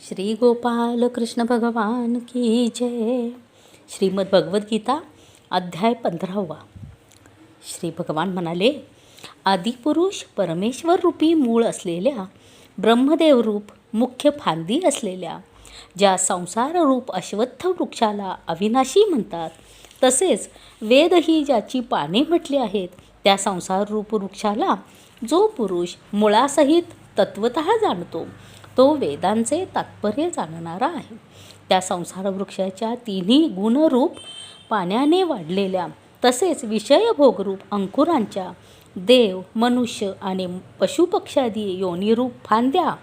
श्री गोपाल कृष्ण भगवान की जय. श्रीमद भगवद्गीता अध्याय पंधरावा. श्री भगवान म्हणाले आदिपुरुष परमेश्वर रूपी मूळ असलेल्या ब्रह्मदेव रूप मुख्य फांदी असलेल्या ज्या संसार रूप अश्वत्थ वृक्षाला अविनाशी म्हणतात तसेच वेद ही ज्याची पाने म्हटली आहेत त्या संसार रूप वृक्षाला जो पुरुष मुळासहित तत्वत जाणतो तो वेदांचे तात्पर्य जाणणारा आहे. त्या संसार वृक्षाच्या तिन्ही गुणरूप पाण्याने वाढलेल्या तसेच विषयभोगरूप अंकुरांच्या देव मनुष्य आणि पशुपक्षादी योनिरूप फांद्या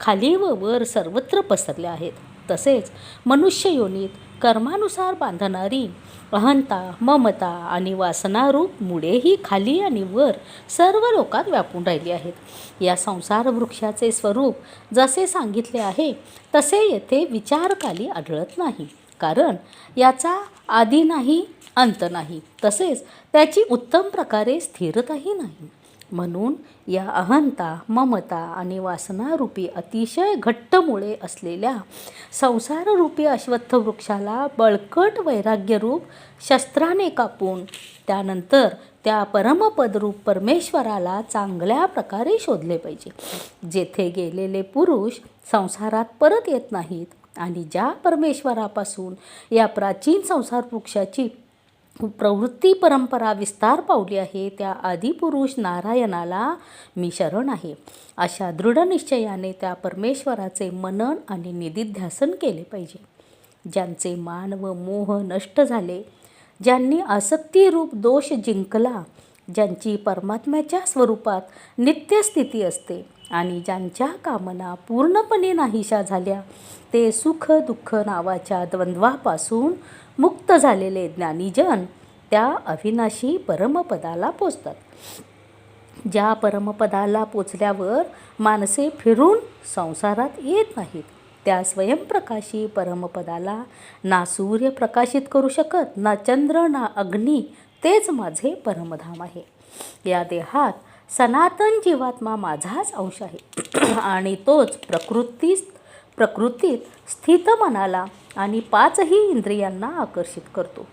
खाली व वर सर्वत्र पसरल्या आहेत. तसेच मनुष्य योनीत कर्मानुसार बांधणारी अहंता ममता आणि वासनारूप मुळेही खाली आणि वर सर्व लोकात व्यापून राहिली आहेत. या संसार वृक्षाचे स्वरूप जसे सांगितले आहे तसे येथे विचारकाली आढळत नाही. कारण याचा आधी नाही अंत नाही. तसेच त्याची उत्तम प्रकारे स्थिरताही नाही. म्हणून या अहंता ममता आणि वासनारूपी अतिशय घट्टमुळे असलेल्या संसाररूपी अश्वत्थ वृक्षाला बळकट वैराग्यरूप शस्त्राने कापून त्यानंतर त्या परमपदरूप परमेश्वराला चांगल्या प्रकारे शोधले पाहिजे. जेथे गेलेले पुरुष संसारात परत येत नाहीत आणि ज्या परमेश्वरापासून या प्राचीन संसार वृक्षाची प्रवृत्ती परंपरा विस्तार पावली आहे. त्या आदिपुरुष नारायणाला मी शरण आहे. अशा दृढ निश्चयाने त्या परमेश्वराचे मनन आणि निधिध्यासन केले पाहिजे. ज्यांचे मान व मोह नष्ट झाले ज्यांनी आसक्तीरूप दोष जिंकला ज्यांची परमात्म्याच्या स्वरूपात नित्यस्थिती असते आणि ज्यांच्या कामना पूर्णपणे नाहीशा झाल्या ते सुख दुःख नावाच्या द्वंद्वापासून मुक्त झालेले ज्ञानीजन त्या अविनाशी परमपदाला पोचतात. ज्या परमपदाला पोचल्यावर माणसे फिरून संसारात येत नाहीत त्या स्वयंप्रकाशी परमपदाला ना सूर्य प्रकाशित करू शकत ना चंद्र ना अग्नी तेच माझे परमधाम आहे. या देहात सनातन जीवात्मा माझाच अंश आहे. आणि तोच प्रकृती प्रकृतीत स्थित मनाला आणि पाचही इंद्रियांना आकर्षित करतो.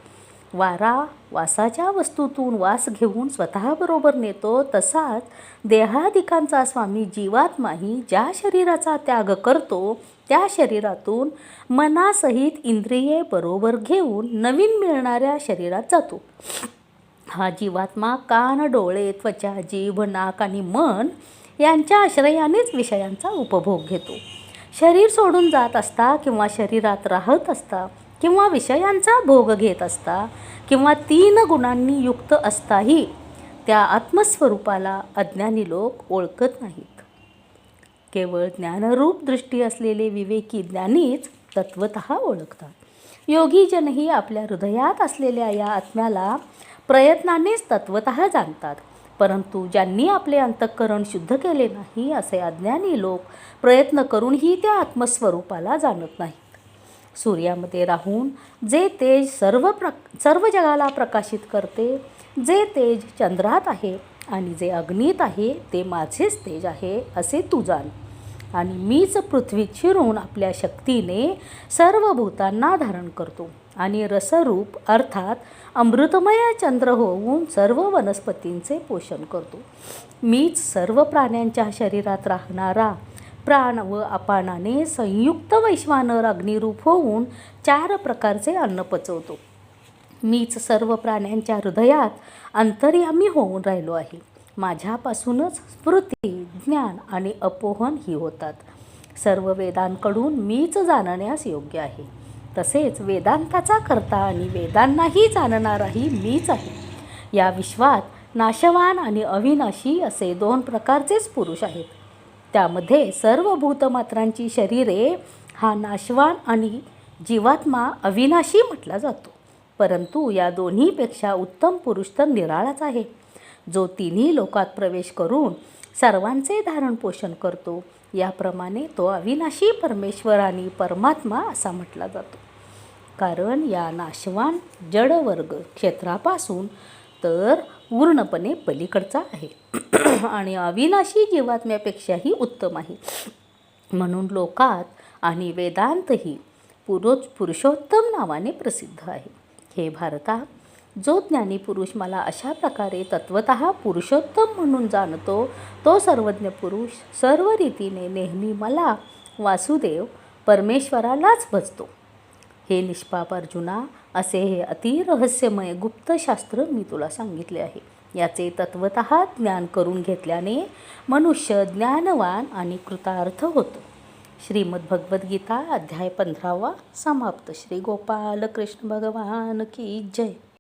वारा वासाच्या वस्तूतून वास घेऊन स्वतःबरोबर नेतो तसाच देहाधिकांचा स्वामी जीवात्माही ज्या शरीराचा त्याग करतो त्या शरीरातून मनासहित इंद्रिये बरोबर घेऊन नवीन मिळणाऱ्या शरीरात जातो. हा जीवात्मा कान डोळे त्वचा जीभ नाक आणि मन यांच्या आश्रयानेच विषयांचा उपभोग घेतो. शरीर सोडून जात असता किंवा शरीरात राहत असता किंवा विषयांचा भोग घेत असता किंवा तीन गुणांनी युक्त असताही त्या आत्मस्वरूपाला अज्ञानी लोक ओळखत नाहीत. केवळ ज्ञानरूप दृष्टी असलेले विवेकी ज्ञानीच तत्वत ओळखतात. योगीजनही आपल्या हृदयात असलेल्या या आत्म्याला प्रयत्नानेच तत्वत जाणतात. परंतु ज्यांनी आपले अंतःकरण शुद्ध केले नाही असे अज्ञानी लोक प्रयत्न करूनही त्या आत्मस्वरूपाला जाणत नाहीत. सूर्यामध्ये राहून जे तेज सर्व प्र सर्व जगाला प्रकाशित करते जे तेज चंद्रात आहे आणि जे अग्नीत आहे ते माझेच तेज आहे असे तू जाण. आणि मीच पृथ्वीत शिरून आपल्या शक्तीने सर्व भूतांना धारण करतो. आणि रसरूप अर्थात अमृतमय चंद्र होऊन सर्व वनस्पतींचे पोषण करतो. मीच सर्व प्राण्यांच्या शरीरात राहणारा प्राण व अपानाने संयुक्त वैश्वानर अग्निरूप होऊन चार प्रकारचे अन्न पचवतो. मीच सर्व प्राण्यांच्या हृदयात अंतर्यामी होऊन राहिलो आहे. माझ्यापासूनच स्मृती ज्ञान आणि अपोहन ही होतात. सर्व वेदांकडून मीच जाणण्यास योग्य आहे. तसेच वेदांताचा करता आणि वेदांनाही जाणणाराही मीच आहे. या विश्वात नाशवान आणि अविनाशी असे दोन प्रकारचेच पुरुष आहेत. त्यामध्ये सर्व भूतमात्रांची शरीरे हा नाशवान आणि जीवात्मा अविनाशी म्हटला जातो. परंतु या दोन्हीपेक्षा उत्तम पुरुष तर निराळाच आहे. जो तिन्ही लोकात प्रवेश करून सर्वांचे धारण पोषण करतो याप्रमाणे तो अविनाशी परमेश्वर आणि परमात्मा असा म्हटला जातो. कारण या नाशवान जडवर्ग क्षेत्रापासून तर पूर्णपणे पलीकडचा आहे. आणि अविनाशी जीवात्म्यापेक्षाही उत्तम आहे. म्हणून लोकात आणि वेदांतही पुरोच पुरुषोत्तम नावाने प्रसिद्ध आहे. हे भारता जो ज्ञानी पुरुष मला अशा प्रकारे तत्वत पुरुषोत्तम म्हणून जाणतो तो सर्वज्ञ पुरुष सर्व रीतीने नेहमी मला वासुदेव परमेश्वरालाच भजतो. हे निष्पाप अर्जुना असे हे अतिरहस्यमय गुप्तशास्त्र मी तुला सांगितले आहे. याचे तत्वत ज्ञान करून घेतल्याने मनुष्य ज्ञानवान आणि कृतार्थ होतो. श्रीमद भगवद्गीता अध्याय पंधरावा समाप्त. श्री गोपाल कृष्ण भगवान की जय.